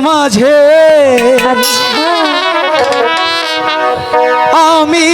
মাঝে আমি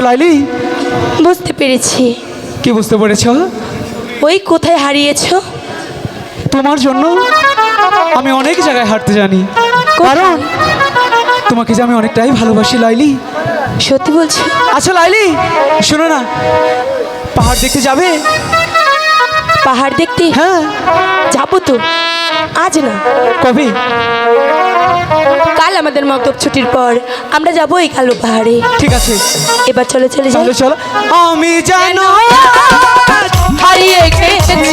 বলছো লাইলি? বুঝতে পেরেছি। কি বুঝতে পেরেছ? ওই কোথায় হারিয়েছো? তোমার জন্য আমি অনেক জায়গায় হাঁটতে জানি। কারণ তোমাকে যে আমি অনেকটাই ভালোবাসি লাইলি। সত্যি বলছি? আচ্ছা লাইলি শোনো না। পাহাড় দেখতে যাবে? পাহাড় দেখতে? হ্যাঁ। যাব তো। আজ না। কবে? কাল আমাদের মক্তব ছুটির পর আমরা যাব এই কালো পাহাড়ে। ঠিক আছে। এবার চলে চলে চলো চলো। আমি জানো হারিয়ে গেছি